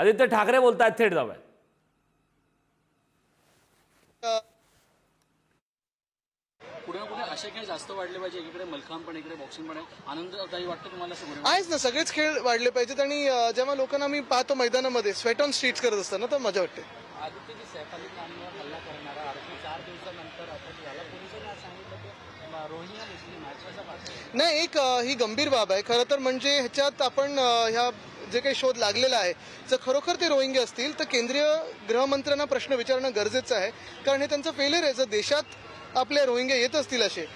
आदित्य ठाकरे बोलतायत थेट जाऊया. पुढे ना पुढे असे खेळ जास्त वाढले पाहिजे एकीकडे मलखांब पण इकडे बॉक्सिंग पण आहे. आनंददायी वाटतं तुम्हाला सगळं आहेच ना सगळेच खेळ वाढले पाहिजेत आणि जेव्हा लोकांना मी पाहतो मैदानामध्ये स्वेट ऑन स्ट्रीट्स करत असताना तर मजा वाटते. आदित्यजी सैफ अली खानवर हल्ला करणारा आरोपी चार दिवसानंतर अटक झाला पोलिसांनी आज सांगितलं की रोहिंग्या मुस्लिम मॅच कसा पाहतो नाही एक ही गंभीर बाब आहे. खरं तर म्हणजे ह्याच्यात आपण ह्या जे काही शोध लागलेला आहे जर खरोखर ते रोहिंगे असतील तर केंद्रीय गृहमंत्र्यांना प्रश्न विचारणं गरजेचं आहे. कारण हे त्यांचं फेलियर आहे. जर देशात आपले रोहिंगे येत असतील असे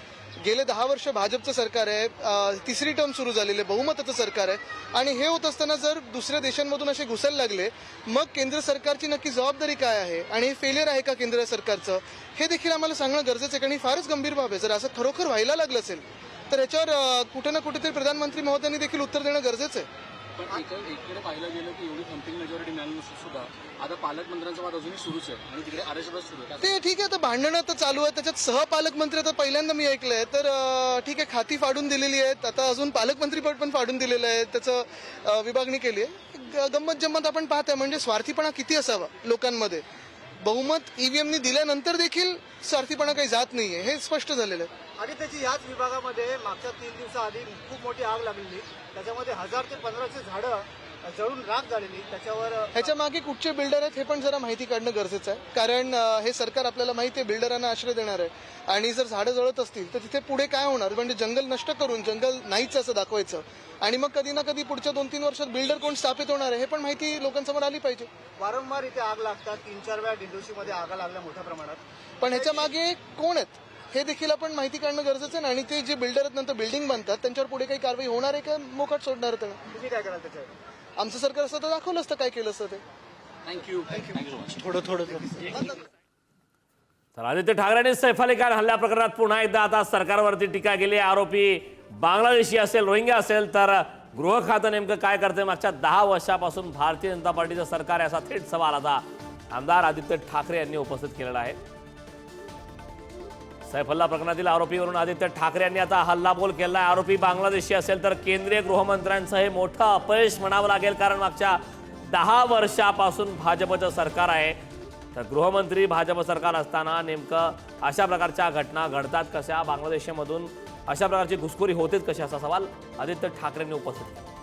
गेले दहा वर्ष भाजपचं सरकार आहे तिसरी टर्म सुरू झालेली आहे बहुमताचं सरकार आहे. आणि हे होत असताना जर दुसऱ्या देशांमधून असे घुसायला लागले मग केंद्र सरकारची नक्की जबाबदारी काय आहे? आणि हे फेलियर आहे का केंद्र सरकारचं? हे देखील आम्हाला सांगणं गरजेचं आहे कारण ही फारच गंभीर बाब आहे. जर असं खरोखर व्हायला लागलं असेल तर याच्यावर कुठे ना कुठेतरी प्रधानमंत्री महोदयांनी देखील उत्तर देणं गरजेचं आहे. पण एक एकीकडे पाहिलं गेलं की एवढी थम्पिंग मेजॉरिटी मिळाल्यानंतर सुद्धा आता पालकमंत्र्यांचा वाद अजूनही सुरूच आहे आणि तिकडे आरक्षण सुरू आहे. ते ठीक आहे आता भांडणं तर चालू आहे त्याच्यात सहपालकमंत्री आता पहिल्यांदा मी ऐकलंय. तर ठीक आहे खाती फाडून दिलेली आहेत. आता अजून पालकमंत्रीपद पण फाडून दिलेलं आहे. त्याचं विभागणी केली आहे. ग- गंमत जम्मत आपण पाहत आहे म्हणजे स्वार्थीपणा किती असावा लोकांमध्ये? बहुमत ईव्हीएमनी दिल्यानंतर देखील स्वार्थीपणा काही जात नाहीये हे स्पष्ट झालेलं आहे. आणि त्याची याच विभागामध्ये मागच्या तीन दिवसाआधी खूप मोठी आग लागलेली. त्याच्यामध्ये हजार ते पंधराशे झाडं जळून राख झालेली त्याच्यावर ह्याच्या मागे कुठचे बिल्डर आहेत हे पण जरा माहिती काढणं गरजेचं आहे. कारण हे सरकार आपल्याला माहिती आहे बिल्डरांना आश्रय देणार आहे. आणि जर झाडं जळत असतील तर तिथे पुढे काय होणार? म्हणजे जंगल नष्ट करून जंगल नाहीच असं दाखवायचं. आणि मग कधी ना कधी पुढच्या दोन तीन वर्षात बिल्डर कोण स्थापित होणार आहे हे पण माहिती लोकांसमोर आली पाहिजे. वारंवार इथे आग लागतात तीन चार वेळा डिंडोशीमध्ये आगा लागल्या मोठ्या प्रमाणात. पण ह्याच्या मागे कोण आहेत? हे देखील आपण माहिती काढणं गरजेचं आहे ना आणि ते जे बिल्डर आहेत नंतर बिल्डिंग बांधतात त्यांच्यावर पुढे काही कारवाई होणार आहे का? मोकाट सोडणार तुम्ही काय कराल त्याच्यावर? आमचं सरकार असतं तर दाखवलं असतं काय केलं असतं ते. थँक्यू थँक्यू सो मच तर आदित्य ठाकरेंनी सैफ अली खान हल्ल्या प्रकरणात पुन्हा एकदा आता सरकारवरती टीका केली. आरोपी बांगलादेशी असेल रोहिंग्या असेल तर गृह खातं नेमकं काय करते मागच्या दहा वर्षापासून भारतीय जनता पार्टीचं सरकार आहे असा थेट सवाल आता आमदार आदित्य ठाकरे यांनी उपस्थित केलेला आहे. सैफल्ला प्रकरणातील आरोपीवरून आदित्य ठाकरे यांनी आता हल्लाबोल केला आहे आरोपी बांगलादेशी असेल तर केंद्रीय गृहमंत्र्यांचं हे मोठं अपयश म्हणावं लागेल कारण मागच्या दहा वर्षापासून भाजपचं सरकार आहे. तर गृहमंत्री भाजप सरकार असताना नेमकं अशा प्रकारच्या घटना घडतात कशा? बांगलादेशमधून अशा प्रकारची घुसखोरी होतेच कशी? असा सवाल आदित्य ठाकरेंनी उपस्थित केला.